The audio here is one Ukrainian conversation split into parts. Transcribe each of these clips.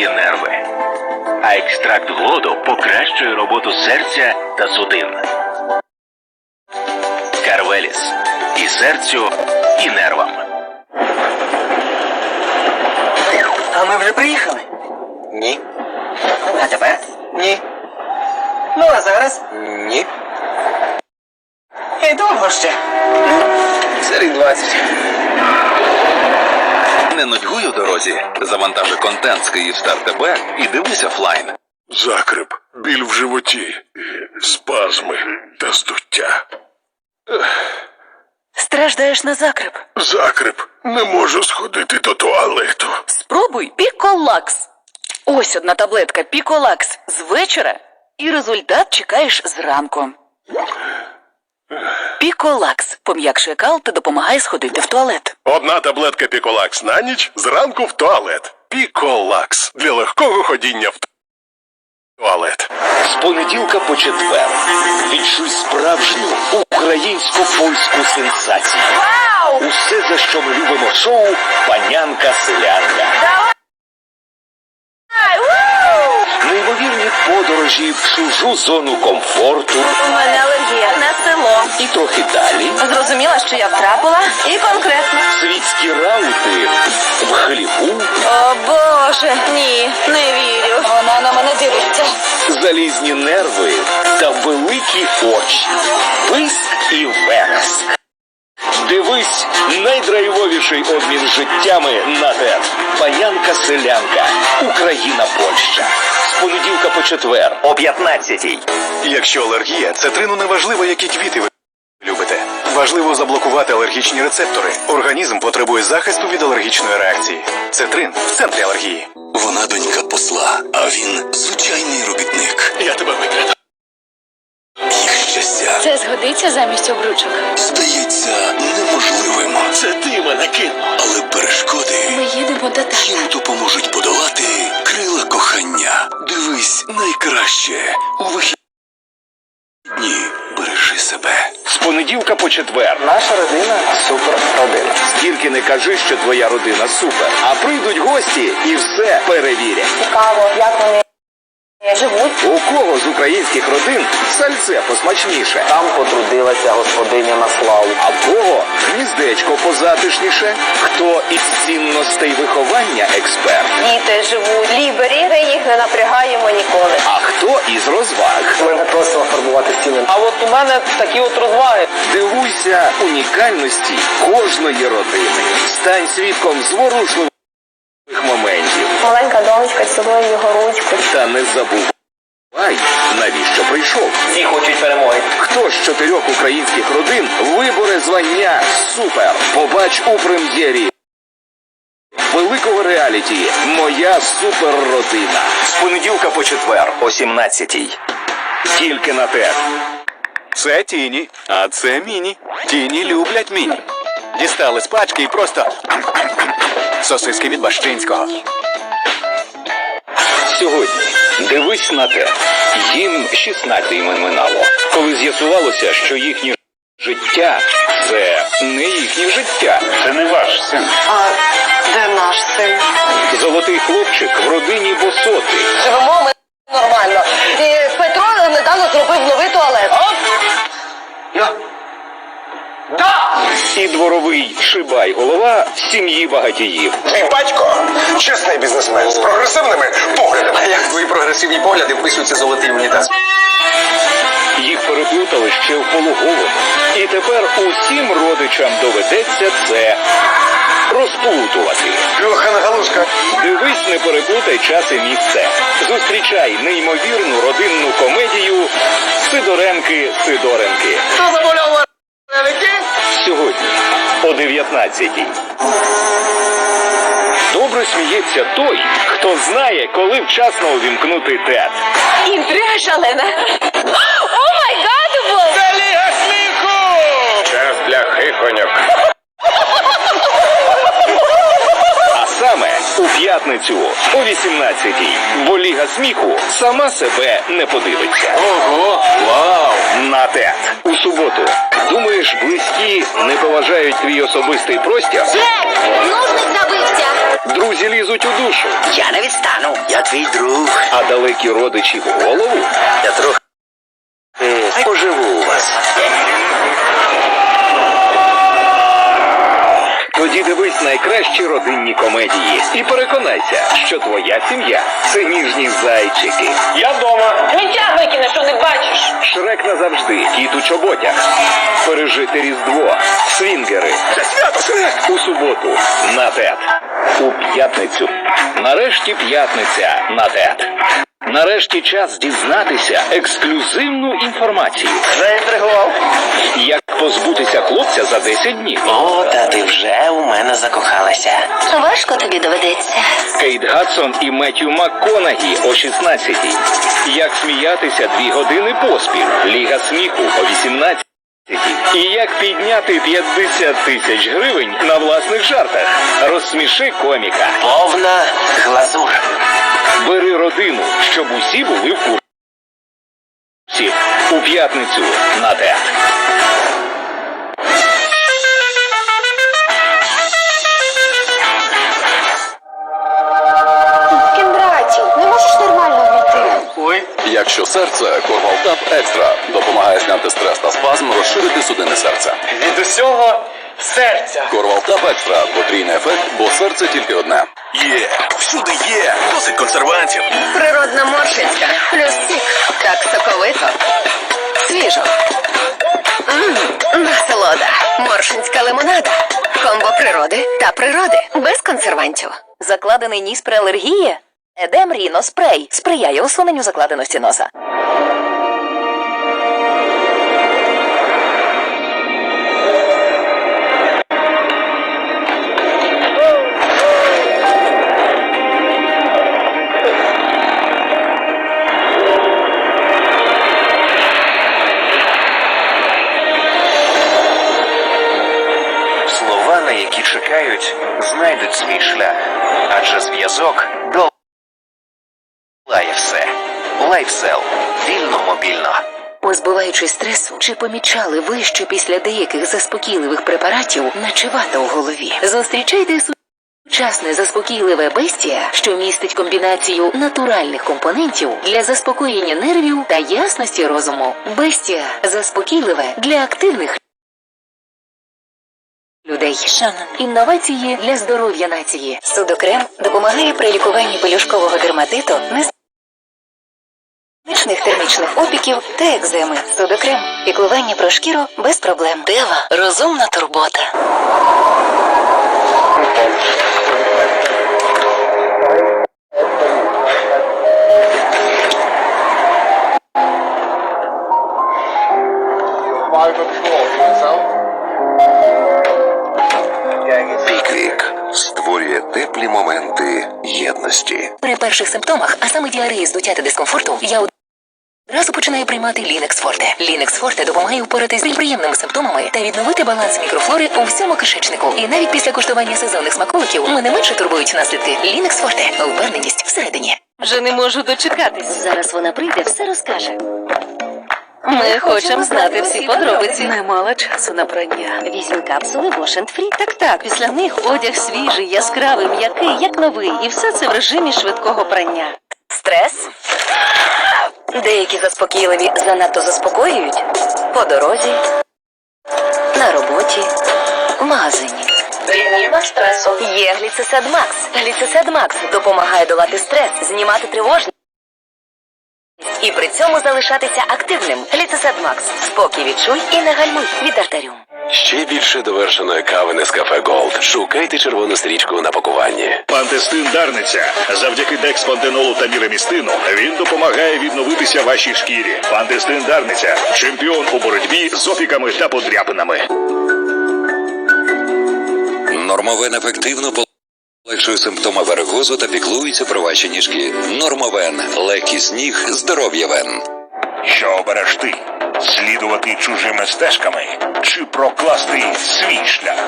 і нерви. А екстракт глоду покращує роботу серця та судин. Карвеліс і серцю, і нервам. А ми вже приїхали. Ні. А тепер? Ні. Ну, а зараз? Ні. І довго ще. Серед 20. Не нудьгуй у дорозі. Завантажи контент з Київстар ТБ і дивись офлайн. Закрип, біль в животі, спазми та здуття. Страждаєш на закреп? Закрип, не можу сходити до туалету. Спробуй Піколакс. Ось одна таблетка Піколакс з вечора, і результат чекаєш зранку. Піколакс пом'якшує кал та допомагає сходити в туалет. Одна таблетка Піколакс на ніч, зранку в туалет. Піколакс для легкого ходіння в туалет. З понеділка по четвер. Відчуй справжню українсько-польську сенсацію. Вау! Усе, за що ми любимо шоу Панянка селянка. Неймовірні подорожі в чужу зону комфорту У мене алергія на село. і трохи далі. Зрозуміла, що я втрапила, і конкретно. Світські раути в хліву, О Боже, ні, не вірю. Вона на мене дивиться. залізні нерви та великі очі. Писк і вереск. Дивись найдрайвовіший обмін життями на ТЕТ. Панянка селянка. Україна Польща. З понеділка по четвер о 15-й. Якщо алергія, цитрину не важливо, які квіти ви любите. Важливо заблокувати алергічні рецептори. Організм потребує захисту від алергічної реакції. Цитрин в центрі алергії. Вона донька посла, а він звичайний робітник. Я тебе викрадав. Щастя Це згодиться замість обручок. здається неможливим, Це ти мене кинув. але перешкоди Ми їдемо до тата. їм допоможуть подолати крила кохання. Дивись найкраще у вихідні. Бережи себе. З понеділка по четвер. Наша родина супер родина. Тільки не кажи, що твоя родина супер. А прийдуть гості і все перевірять. Цікаво, як вони живуть. У кого з українських родин сальце посмачніше? Там потрудилася господиня на славу. А в кого гніздечко позатишніше? Хто із цінностей виховання експерт? Діти живуть лібері, ми їх не напрягаємо ніколи. А хто із розваг? Ми не просимо фарбувати стіни. А от у мене такі от розваги. Дивуйся унікальності кожної родини. Стань свідком зворушливих моментів. Маленька цілує його ручку. Та не забувай, навіщо прийшов. Всі хочуть перемоги. Хто з чотирьох українських родин виборе звання Супер? Побач у прем'єрі великого реаліті Моя суперродина. З понеділка по четвер о 17-й. Тільки на ТЕТ. Це тіні, а це міні. Тіні люблять міні. Дістали з пачки і просто сосиски від Бащинського. Сьогодні дивись на те. Їм 16 імен минало, коли з'ясувалося, що їхнє життя це не їхнє життя. Це не ваш син. А де наш син? Золотий хлопчик в родині босоти. Живемо ми нормально. І Петро недавно зробив новий туалет. Я. Да! І дворовий шибай голова сім'ї багатіїв. Твій батько чесний бізнесмен з прогресивними поглядами. А як твої прогресивні погляди вписуються золотий унітаз? Їх переплутали ще в пологовому. І тепер усім родичам доведеться це розплутувати. Льохана Галушка. Дивись, не переплутай час і місце. Зустрічай неймовірну родинну комедію Сидоренки Сидоренки. Хто замовляв Сьогодні о 19-й. Добре сміється той, хто знає, коли вчасно увімкнути тет. Інтрига шалена. О май гад! Час для хихоньок. А саме у п'ятницю о 18-й. Бо Ліга сміху сама себе не подивиться. Ого! Вау! На тет. У суботу. Думаєш, близькі не поважають твій особистий простір? Нужник забився. Друзі лізуть у душу. Я не відстану. Я твій друг. А далекі родичі в голову? Я трохи найкращі родинні комедії і переконайся, що твоя сім'я це ніжні зайчики. Я вдома. Сміття викине, що не бачиш. Шрек назавжди, кіт у чоботях. Пережити Різдво, свінгери. Це свято Шрек! У суботу на ТЕТ. У п'ятницю. Нарешті п'ятниця на ТЕТ. Нарешті час дізнатися ексклюзивну інформацію. Заінтригував. Як позбутися хлопця за 10 днів. О, та ти вже у мене закохалася. Важко тобі доведеться. Кейт Гадсон і Меттю МакКонагі о 16-й. Як сміятися дві години поспіль. Ліга сміху о 18-й. І як підняти 50 тисяч гривень на власних жартах. Розсміши коміка. Повна глазур. Бери щоб усі були в курсі. У п'ятницю на ТЕТ. Кіндратів, не можеш нормально війти? Якщо серце, Корвалтап Екстра допомагає зняти стрес та спазм, розширити судини серця. Від усього серця. Корвалтап Екстра потрійний ефект, бо серце тільки одне. Є, всюди є. Досить консервантів. Природна моршинська. Плюс сік. Так соковито. Свіжо. Мм, насолода. Моршинська лимонада. Комбо природи та природи. Без консервантів. Закладений ніс при алергії? Едем Ріно спрей сприяє усуненню закладеності носа. Свій шлях. Адже зв'язок долає все. Лайфсел. Вільно мобільно. Позбуваючись стресу, чи помічали ви, що після деяких заспокійливих препаратів наче у голові? Зустрічайте сучасне заспокійливе бестія, що містить комбінацію натуральних компонентів для заспокоєння нервів та ясності розуму. Бестія заспокійливе для активних людей. Інновації для здоров'я нації. Судокрем допомагає при лікуванні пелюшкового дерматиту, незначних термічних опіків та екземи. Судокрем піклування про шкіру без проблем. Дева розумна турбота. Теплі моменти єдності. При перших симптомах, а саме діареї, здуття та дискомфорту, я одразу починаю приймати Лінекс Форте. Лінекс Форте допомагає впоратись з неприємними симптомами та відновити баланс мікрофлори у всьому кишечнику. І навіть після куштування сезонних смаколиків мене менше турбують наслідки. Лінекс Форте. Впевненість всередині. Вже не можу дочекатись. Зараз вона прийде, все розкаже. Ми хочемо знати всі подробиці. Немало часу на прання. Вісім капсули Wash and Free. Так, так, після них одяг свіжий, яскравий, м'який, як новий, і все це в режимі швидкого прання. Стрес. Деякі заспокійливі занадто заспокоюють по дорозі, на роботі, в магазині. Стресу. Є гліцесед Макс. Гліцесед Макс допомагає долати стрес, знімати тривожність і при цьому залишатися активним. Гліцесед Макс. Спокій відчуй і не гальмуй від артеріум. Ще більше довершеної кави Нескафе Голд. Шукайте червону стрічку на пакуванні. Пантестин Дарниця. Завдяки декспантенолу та мірамістину він допомагає відновитися вашій шкірі. Пантестин Дарниця. Чемпіон у боротьбі з опіками та подряпинами. Нормовен ефективно полегшує симптоми варикозу та піклується про ваші ніжки. Нормовен. Легкість ніг, здоров'я вен. Що обереш ти? Слідувати чужими стежками чи прокласти свій шлях?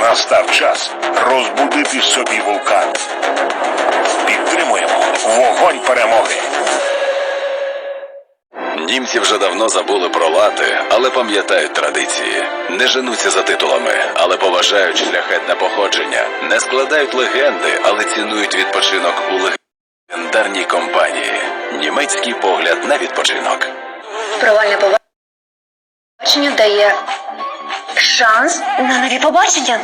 Настав час розбудити собі вулкан. Підтримуємо вогонь перемоги. Німці вже давно забули про лати, але пам'ятають традиції. Не женуться за титулами, але поважають шляхетне походження. Не складають легенди, але цінують відпочинок у Легендарні компанії. Німецький погляд на відпочинок. Провальне побачення дає шанс на нові побачення.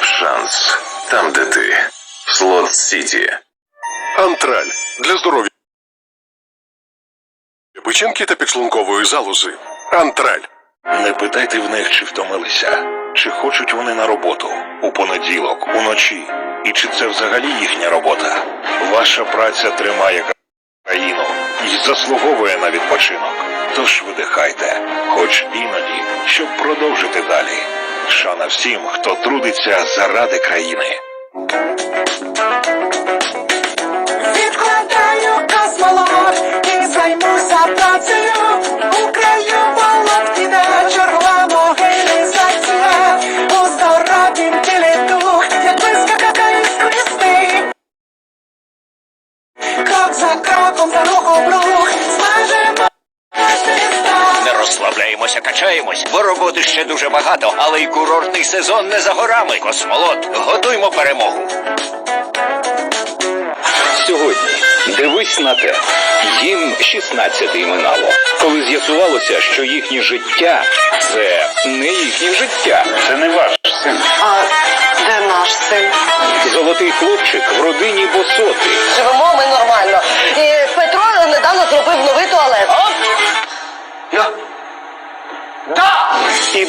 Шанс. Там, де ти. Слот Сіті. Антраль для здоров'я. Печінки та підшлункової залози. Антраль. Не питайте в них, чи втомилися, чи хочуть вони на роботу у понеділок, уночі, і чи це взагалі їхня робота. Ваша праця тримає країну і заслуговує на відпочинок. Тож видихайте, хоч іноді, щоб продовжити далі. Шана всім, хто трудиться заради країни. Відкладаю космолот і займуся Не розслабляємося, качаємось, бо роботи ще дуже багато, але й курортний сезон не за горами. Космолот, готуймо перемогу. Сьогодні дивись на те. Їм 16 минало, коли з'ясувалося, що їхнє життя це не їхнє життя. Це не ваш син. А де наш син? Золотий хлопчик в родині босоти.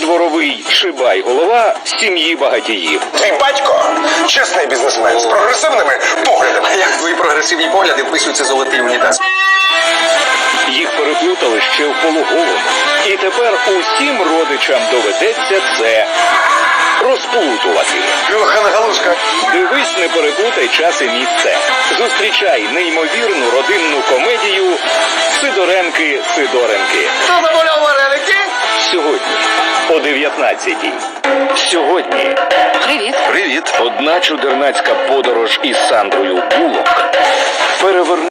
Дворовий шибай голова сім'ї багатіїв. Твій батько чесний бізнесмен з прогресивними поглядами. Як твої прогресивні погляди вписуються золотий унітаз? Їх переплутали ще в пологовому. І тепер усім родичам доведеться це розплутувати. Люхана Галушка. Дивись, не переплутай час і місце. Зустрічай неймовірну родинну комедію Сидоренки Сидоренки. Хто замовляв вареники? Сьогодні о 19-й. Сьогодні Привіт. Привіт. Одна чудернацька подорож із Сандрою Булок перевернула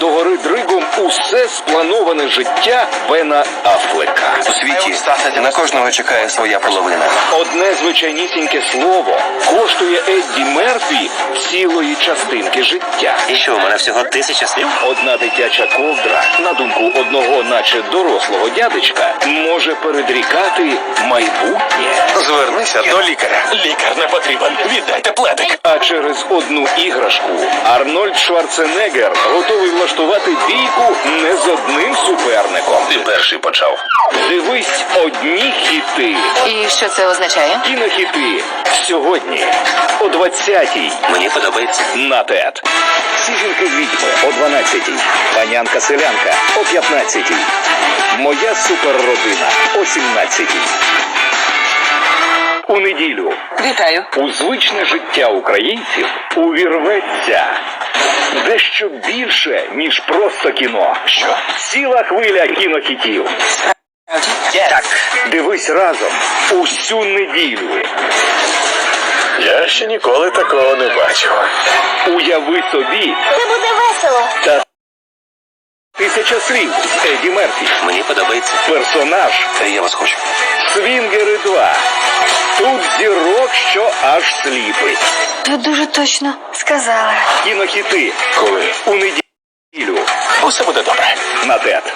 до гори дригом усе сплановане життя Бена Афлека. У світі на кожного чекає своя половина. Одне звичайнісіньке слово коштує Едді Мерфі цілої частинки життя. І що, у мене всього тисяча слів? Одна дитяча ковдра, на думку одного, наче дорослого дядечка, може передрікати майбутнє. Звернися до лікаря. Лікар не потрібен. Віддайте пледик. А через одну іграшку Арнольд Шварценеггер готовий влаштувати бійку не з одним суперником. Ти перший почав. Дивись одні хіти. І що це означає? Кінохіти сьогодні о 20-й Мені подобається. на ТЕТ. Всі жінки з відьми о 12-й. Панянка селянка о 15-й. Моя суперродина о 17-й. У неділю Вітаю. у звичне життя українців увірветься дещо більше, ніж просто кіно. Що? Ціла хвиля кінохітів. Так. Дивись разом усю неділю. Я ще ніколи такого не бачив. Уяви собі Це буде весело. та тисяча слів з Еді Мерфі. Мені подобається. Персонаж Я вас хочу. Свінгери 2. Тут зірок, що аж сліпить. Ти дуже точно сказала. Кінохіти Коли? у неділю Усе буде добре. на ТЕТ.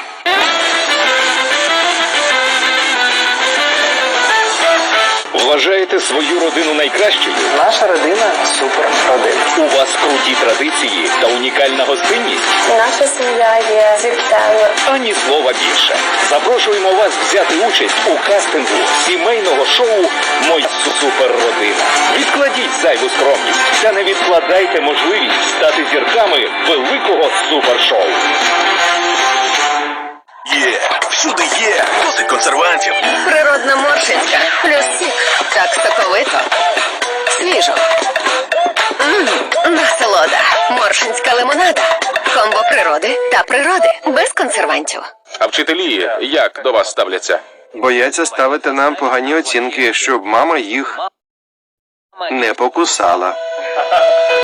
Вважаєте свою родину найкращою? Наша родина супер родина. У вас круті традиції та унікальна гостинність? Наша сім'я є зірцями. Ані слова більше. Запрошуємо вас взяти участь у кастингу сімейного шоу Моя суперродина. Відкладіть зайву скромність та не відкладайте можливість стати зірками великого супершоу. Всюди є. Досить консервантів. Природна моршинська. Плюс сік. Так соковито. Свіжо. Мм, насолода. Моршинська лимонада. Комбо природи та природи. Без консервантів. А вчителі як до вас ставляться? Бояться ставити нам погані оцінки, щоб мама їх не покусала.